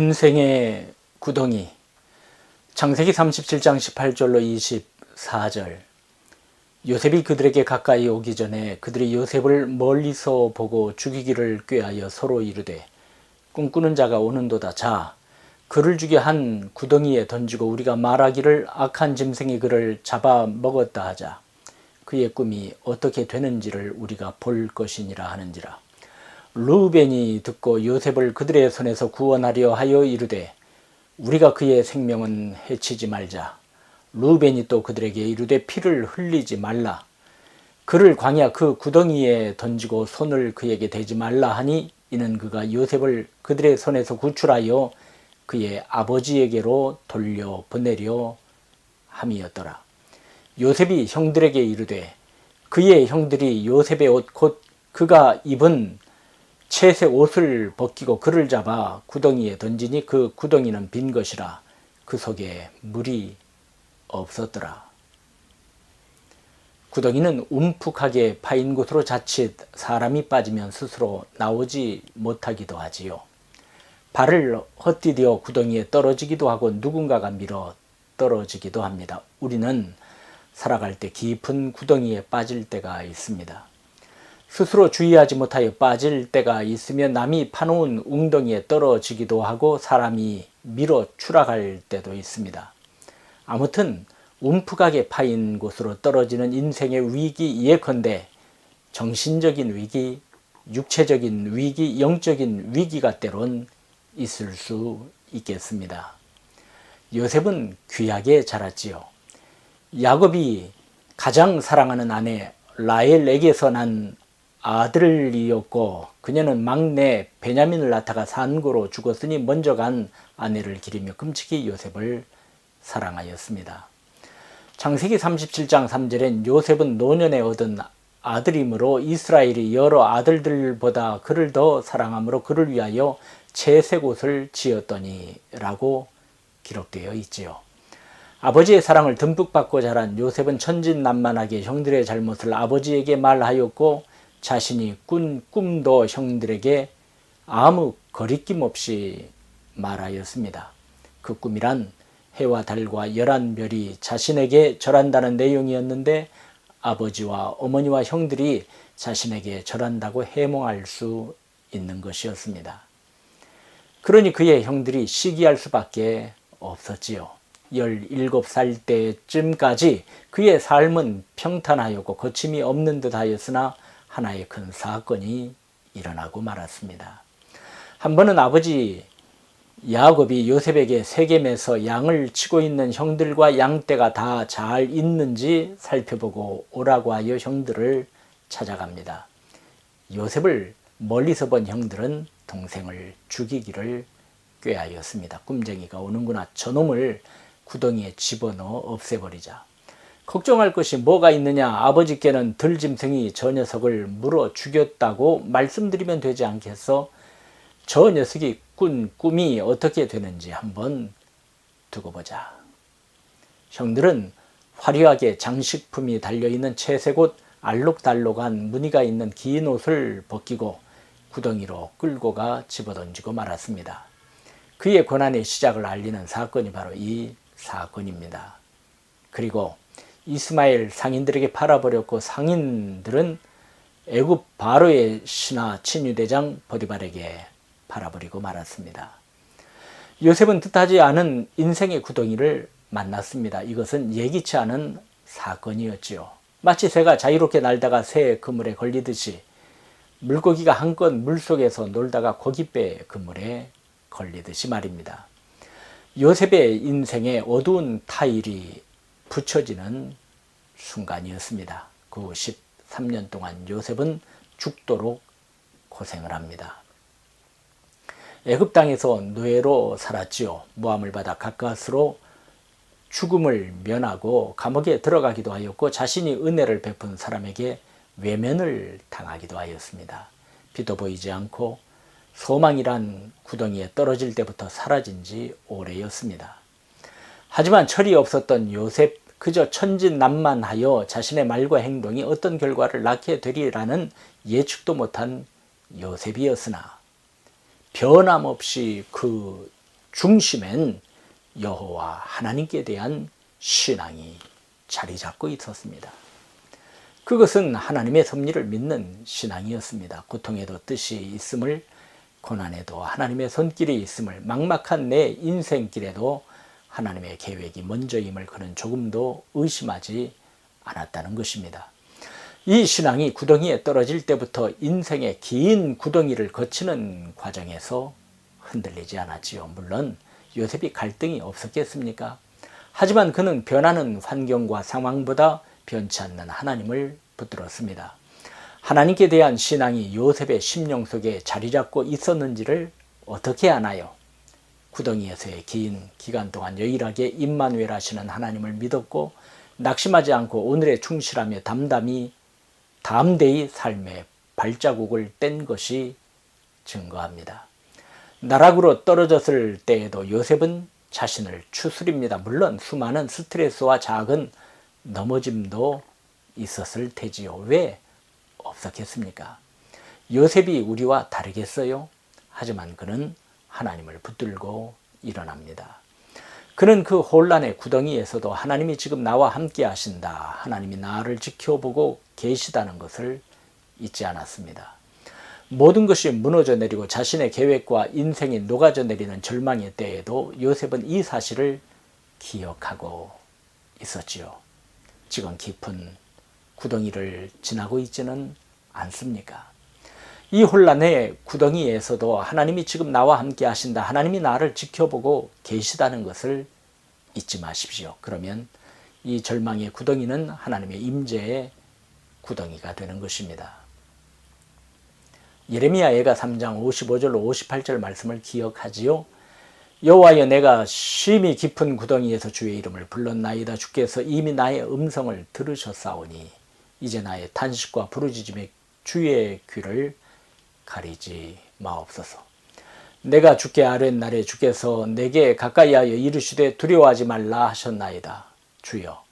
인생의 구덩이. 창세기 37장 18절로 24절. 요셉이 그들에게 가까이 오기 전에 그들이 요셉을 멀리서 보고 죽이기를 꾀하여 서로 이르되 꿈꾸는 자가 오는도다. 자 그를 죽여 한 구덩이에 던지고 우리가 말하기를 악한 짐승이 그를 잡아 먹었다 하자. 그의 꿈이 어떻게 되는지를 우리가 볼 것이니라 하는지라 루벤이 듣고 요셉을 그들의 손에서 구원하려 하여 이르되 우리가 그의 생명은 해치지 말자. 루벤이 또 그들에게 이르되 피를 흘리지 말라. 그를 광야 그 구덩이에 던지고 손을 그에게 대지 말라 하니 이는 그가 요셉을 그들의 손에서 구출하여 그의 아버지에게로 돌려 보내려 함이었더라. 요셉이 형들에게 이르되 그의 형들이 요셉의 옷 곧 그가 입은 채색 옷을 벗기고 그를 잡아 구덩이에 던지니 그 구덩이는 빈 것이라 그 속에 물이 없었더라. 구덩이는 움푹하게 파인 곳으로 자칫 사람이 빠지면 스스로 나오지 못하기도 하지요. 발을 헛디뎌 구덩이에 떨어지기도 하고 누군가가 밀어 떨어지기도 합니다. 우리는 살아갈 때 깊은 구덩이에 빠질 때가 있습니다. 스스로 주의하지 못하여 빠질 때가 있으면 남이 파놓은 웅덩이에 떨어지기도 하고 사람이 밀어 추락할 때도 있습니다. 아무튼 움푹하게 파인 곳으로 떨어지는 인생의 위기 예컨대 정신적인 위기, 육체적인 위기, 영적인 위기가 때론 있을 수 있겠습니다. 요셉은 귀하게 자랐지요. 야곱이 가장 사랑하는 아내 라헬에게서 난 아들이었고 그녀는 막내 베냐민을 낳다가 산고로 죽었으니 먼저 간 아내를 기리며 끔찍히 요셉을 사랑하였습니다. 창세기 37장 3절엔 요셉은 노년에 얻은 아들이므로 이스라엘이 여러 아들들보다 그를 더 사랑함으로 그를 위하여 채색 옷을 지었더니 라고 기록되어 있지요. 아버지의 사랑을 듬뿍 받고 자란 요셉은 천진난만하게 형들의 잘못을 아버지에게 말하였고 자신이 꾼 꿈도 형들에게 아무 거리낌 없이 말하였습니다. 그 꿈이란 해와 달과 열한 별이 자신에게 절한다는 내용이었는데 아버지와 어머니와 형들이 자신에게 절한다고 해몽할 수 있는 것이었습니다. 그러니 그의 형들이 시기할 수밖에 없었지요. 17살 때쯤까지 그의 삶은 평탄하였고 거침이 없는 듯 하였으나 하나의 큰 사건이 일어나고 말았습니다. 한 번은 아버지 야곱이 요셉에게 세겜에서 양을 치고 있는 형들과 양떼가 다 잘 있는지 살펴보고 오라고 하여 형들을 찾아갑니다. 요셉을 멀리서 본 형들은 동생을 죽이기를 꾀하였습니다. 꿈쟁이가 오는구나. 저놈을 구덩이에 집어넣어 없애버리자. 걱정할 것이 뭐가 있느냐? 아버지께는 들짐승이 저 녀석을 물어 죽였다고 말씀드리면 되지 않겠어? 저 녀석이 꾼 꿈이 어떻게 되는지 한번 두고 보자. 형들은 화려하게 장식품이 달려있는 채색옷 알록달록한 무늬가 있는 긴 옷을 벗기고 구덩이로 끌고 가 집어던지고 말았습니다. 그의 고난의 시작을 알리는 사건이 바로 이 사건입니다. 그리고 이스마엘 상인들에게 팔아버렸고 상인들은 애굽 바로의 신하 친유대장 보디발에게 팔아버리고 말았습니다. 요셉은 뜻하지 않은 인생의 구덩이를 만났습니다. 이것은 예기치 않은 사건이었지요. 마치 새가 자유롭게 날다가 새 그물에 걸리듯이 물고기가 한껏 물속에서 놀다가 고깃배 그물에 걸리듯이 말입니다. 요셉의 인생에 어두운 타일이 붙여지는 순간이었습니다. 그 13년 동안 요셉은 죽도록 고생을 합니다. 애굽 땅에서 노예로 살았지요. 모함을 받아 가까스로 죽음을 면하고 감옥에 들어가기도 하였고 자신이 은혜를 베푼 사람에게 외면을 당하기도 하였습니다. 빛도 보이지 않고 소망이란 구덩이에 떨어질 때부터 사라진 지 오래였습니다. 하지만 철이 없었던 요셉 그저 천진난만하여 자신의 말과 행동이 어떤 결과를 낳게 되리라는 예측도 못한 요셉이었으나 변함없이 그 중심엔 여호와 하나님께 대한 신앙이 자리 잡고 있었습니다. 그것은 하나님의 섭리를 믿는 신앙이었습니다. 고통에도 뜻이 있음을, 고난에도 하나님의 손길이 있음을, 막막한 내 인생길에도 하나님의 계획이 먼저임을 그는 조금도 의심하지 않았다는 것입니다. 이 신앙이 구덩이에 떨어질 때부터 인생의 긴 구덩이를 거치는 과정에서 흔들리지 않았지요. 물론 요셉이 갈등이 없었겠습니까? 하지만 그는 변하는 환경과 상황보다 변치 않는 하나님을 붙들었습니다. 하나님께 대한 신앙이 요셉의 심령 속에 자리 잡고 있었는지를 어떻게 아나요? 구덩이에서의 긴 기간 동안 여일하게 하시는 하나님을 믿었고 낙심하지 않고 오늘에 충실하며 담담히 담대히 삶의 발자국을 뗀 것이 증거합니다. 나락으로 떨어졌을 때에도 요셉은 자신을 추스립니다. 물론 수많은 스트레스와 작은 넘어짐도 있었을 테지요. 왜 없었겠습니까? 요셉이 우리와 다르겠어요? 하지만 그는 하나님을 붙들고 일어납니다. 그는 그 혼란의 구덩이에서도 하나님이 지금 나와 함께 하신다. 하나님이 나를 지켜보고 계시다는 것을 잊지 않았습니다. 모든 것이 무너져 내리고 자신의 계획과 인생이 녹아져 내리는 절망의 때에도 요셉은 이 사실을 기억하고 있었지요. 지금 깊은 구덩이를 지나고 있지는 않습니까? 이 혼란의 구덩이에서도 하나님이 지금 나와 함께 하신다. 하나님이 나를 지켜보고 계시다는 것을 잊지 마십시오. 그러면 이 절망의 구덩이는 하나님의 임재의 구덩이가 되는 것입니다. 예레미야 예가 3장 55절로 58절 말씀을 기억하지요. 여호와여 내가 심히 깊은 구덩이에서 주의 이름을 불렀나이다 주께서 이미 나의 음성을 들으셨사오니 이제 나의 탄식과 부르짖음에 주의 귀를 가리지 마옵소서. 내가 주께 아뢰는 날에 주께서 내게 가까이하여 이르시되 두려워하지 말라 하셨나이다. 주여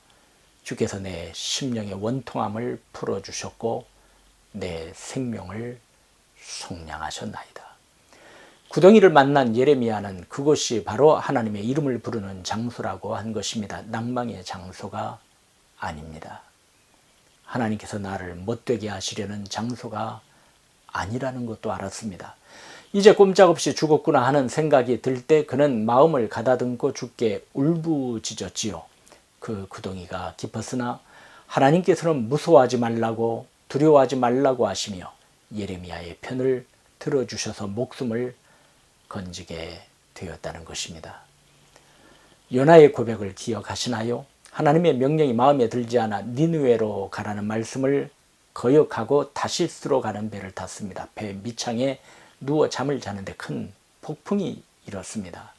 주께서 내 심령의 원통함을 풀어 주셨고 내 생명을 속량하셨나이다. 구덩이를 만난 예레미야는 그곳이 바로 하나님의 이름을 부르는 장소라고 한 것입니다. 낭망의 장소가 아닙니다. 하나님께서 나를 못되게 하시려는 장소가 아니라는 것도 알았습니다. 이제 꼼짝없이 죽었구나 하는 생각이 들 때 그는 마음을 가다듬고 죽게 울부짖었지요. 그 구덩이가 깊었으나 하나님께서는 무서워하지 말라고 두려워하지 말라고 하시며 예레미야의 편을 들어주셔서 목숨을 건지게 되었다는 것입니다. 요나의 고백을 기억하시나요? 하나님의 명령이 마음에 들지 않아 니누에로 가라는 말씀을 거역하고 다시스로 가는 배를 탔습니다. 배 밑창에 누워 잠을 자는데 큰 폭풍이 일었습니다.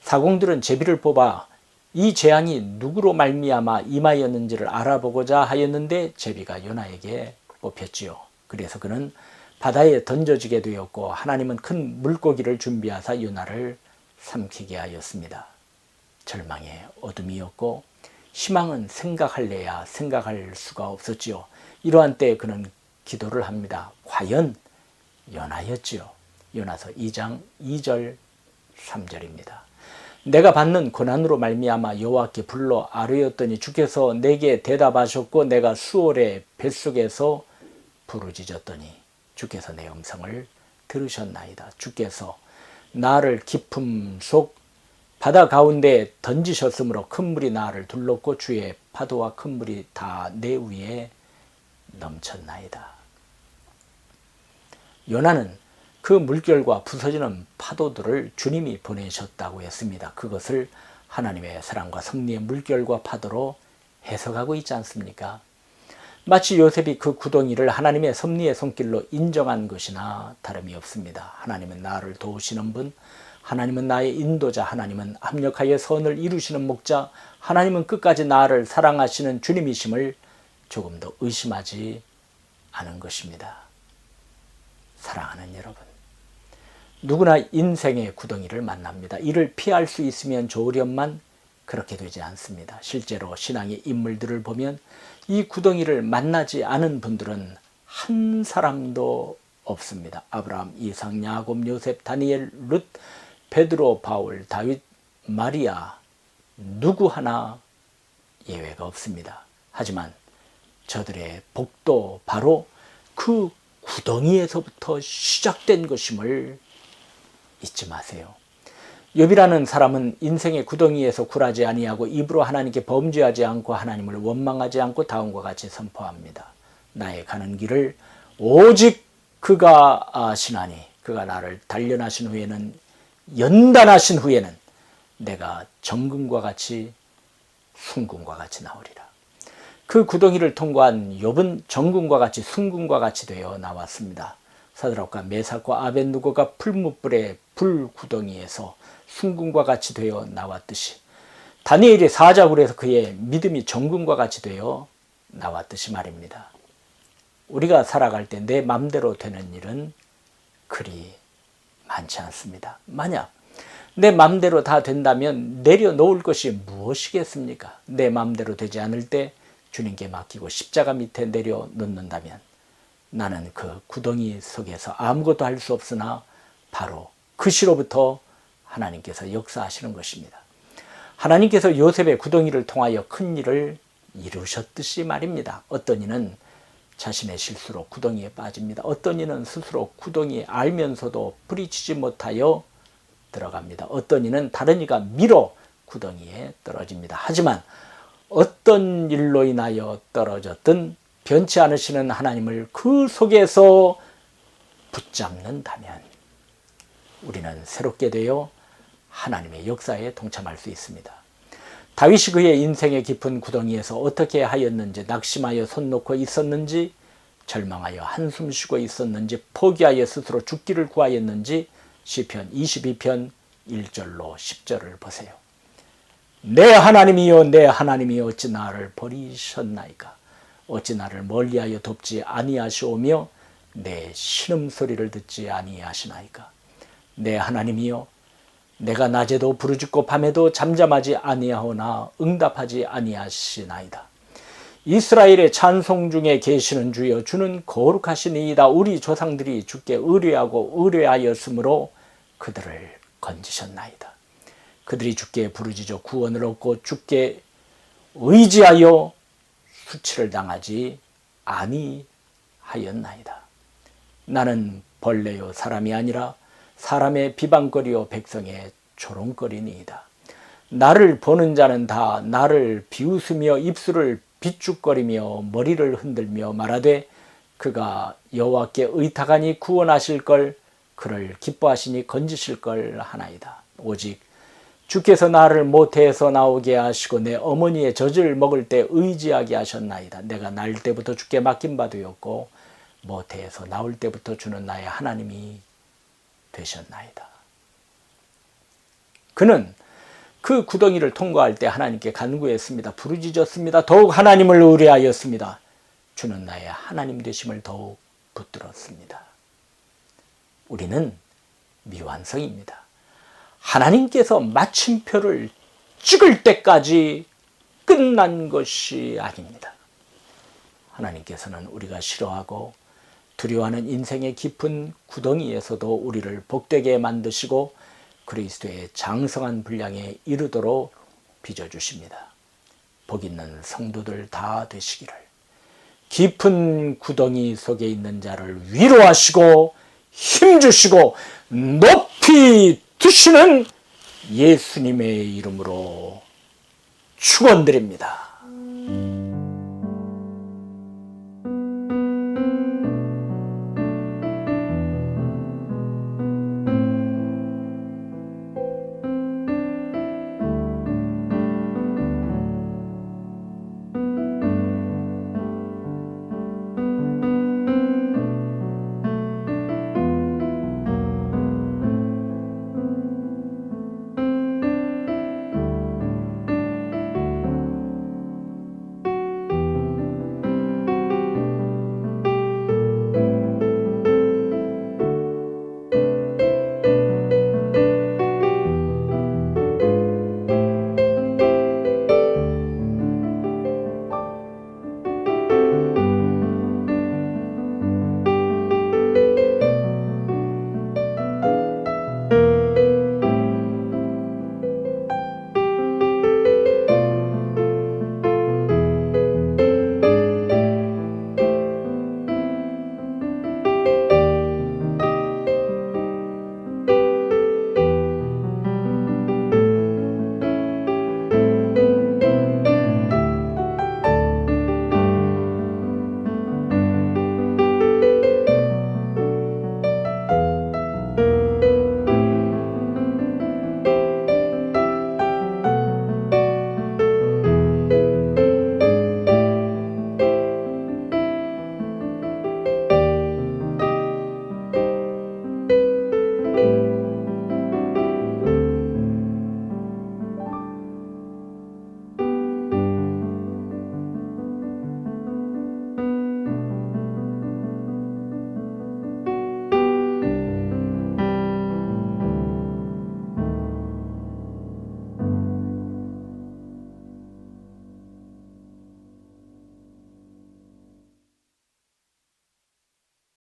사공들은 제비를 뽑아 이 재앙이 누구로 말미암아 임하였는지를 알아보고자 하였는데 제비가 요나에게 뽑혔지요. 그래서 그는 바다에 던져지게 되었고 하나님은 큰 물고기를 준비하사 요나를 삼키게 하였습니다. 절망의 어둠이었고 희망은 생각할래야 생각할 수가 없었지요. 이러한 때에 그는 기도를 합니다. 과연 연하였지요. 연하서 2장 2절 3절입니다. 내가 받는 고난으로 말미암아 여호와께 불러 아뢰었더니 주께서 내게 대답하셨고 내가 수월의 뱃속에서 부르짖었더니 주께서 내 음성을 들으셨나이다. 주께서 나를 깊음 속 바다 가운데 던지셨으므로 큰 물이 나를 둘렀고 주의 파도와 큰 물이 다 내 위에 넘쳤나이다. 요나는 그 물결과 부서지는 파도들을 주님이 보내셨다고 했습니다. 그것을 하나님의 사랑과 섭리의 물결과 파도로 해석하고 있지 않습니까? 마치 요셉이 그 구덩이를 하나님의 섭리의 손길로 인정한 것이나 다름이 없습니다. 하나님은 나를 도우시는 분, 하나님은 나의 인도자, 하나님은 합력하여 선을 이루시는 목자, 하나님은 끝까지 나를 사랑하시는 주님이심을 조금 더 의심하지 않은 것입니다. 사랑하는 여러분. 누구나 인생의 구덩이를 만납니다. 이를 피할 수 있으면 좋으련만 그렇게 되지 않습니다. 실제로 신앙의 인물들을 보면 이 구덩이를 만나지 않은 분들은 한 사람도 없습니다. 아브라함, 이삭, 야곱, 요셉, 다니엘, 룻, 베드로, 바울, 다윗, 마리아 누구 하나 예외가 없습니다. 하지만 저들의 복도 바로 그 구덩이에서부터 시작된 것임을 잊지 마세요. 욥이라는 사람은 인생의 구덩이에서 굴하지 아니하고 입으로 하나님께 범죄하지 않고 하나님을 원망하지 않고 다음과 같이 선포합니다. 나의 가는 길을 오직 그가 아시나니 그가 나를 단련하신 후에는 연단하신 후에는 내가 정금과 같이 순금과 같이 나오리라. 그 구덩이를 통과한 욥은 정금과 같이 순금과 같이 되어 나왔습니다. 사드락과 메삭과 아벤누고가 풀무불의 불 구덩이에서 순금과 같이 되어 나왔듯이 다니엘이 사자굴에서 그의 믿음이 정금과 같이 되어 나왔듯이 말입니다. 우리가 살아갈 때 내 맘대로 되는 일은 그리 많지 않습니다. 만약 내 맘대로 다 된다면 내려놓을 것이 무엇이겠습니까? 내 맘대로 되지 않을 때 주님께 맡기고 십자가 밑에 내려 놓는다면 나는 그 구덩이 속에서 아무것도 할 수 없으나 바로 그 시로부터 하나님께서 역사하시는 것입니다. 하나님께서 요셉의 구덩이를 통하여 큰 일을 이루셨듯이 말입니다. 어떤 이는 자신의 실수로 구덩이에 빠집니다. 어떤 이는 스스로 구덩이에 알면서도 뿌리치지 못하여 들어갑니다. 어떤 이는 다른 이가 밀어 구덩이에 떨어집니다. 하지만 어떤 일로 인하여 떨어졌든 변치 않으시는 하나님을 그 속에서 붙잡는다면 우리는 새롭게 되어 하나님의 역사에 동참할 수 있습니다. 다윗이 그의 인생의 깊은 구덩이에서 어떻게 하였는지 낙심하여 손 놓고 있었는지 절망하여 한숨 쉬고 있었는지 포기하여 스스로 죽기를 구하였는지 시편 22편 1절로 10절을 보세요. 내 하나님이여 내 하나님이여 어찌 나를 버리셨나이까 어찌 나를 멀리하여 돕지 아니하시오며 내 신음 소리를 듣지 아니하시나이까 내 하나님이여 내가 낮에도 부르짖고 밤에도 잠잠하지 아니하오나 응답하지 아니하시나이다. 이스라엘의 찬송 중에 계시는 주여 주는 거룩하시니이다. 우리 조상들이 주께 의뢰하고 의뢰하였으므로 그들을 건지셨나이다. 그들이 주께 부르짖어 구원을 얻고 주께 의지하여 수치를 당하지 아니하였나이다. 나는 벌레요 사람이 아니라 사람의 비방거리요 백성의 조롱거리니이다. 나를 보는 자는 다 나를 비웃으며 입술을 비축거리며 머리를 흔들며 말하되 그가 여호와께 의탁하니 구원하실 걸 그를 기뻐하시니 건지실 걸 하나이다. 오직 주께서 나를 모태에서 나오게 하시고 내 어머니의 젖을 먹을 때 의지하게 하셨나이다. 내가 날 때부터 주께 맡긴 바 되었고 모태에서 나올 때부터 주는 나의 하나님이 되셨나이다. 그는 그 구덩이를 통과할 때 하나님께 간구했습니다. 부르짖었습니다. 더욱 하나님을 의뢰하였습니다. 주는 나의 하나님 되심을 더욱 붙들었습니다. 우리는 미완성입니다. 하나님께서 마침표를 찍을 때까지 끝난 것이 아닙니다. 하나님께서는 우리가 싫어하고 두려워하는 인생의 깊은 구덩이에서도 우리를 복되게 만드시고 그리스도의 장성한 분량에 이르도록 빚어주십니다. 복 있는 성도들 다 되시기를 깊은 구덩이 속에 있는 자를 위로하시고 힘주시고 높이 드시는 예수님의 이름으로 축원드립니다.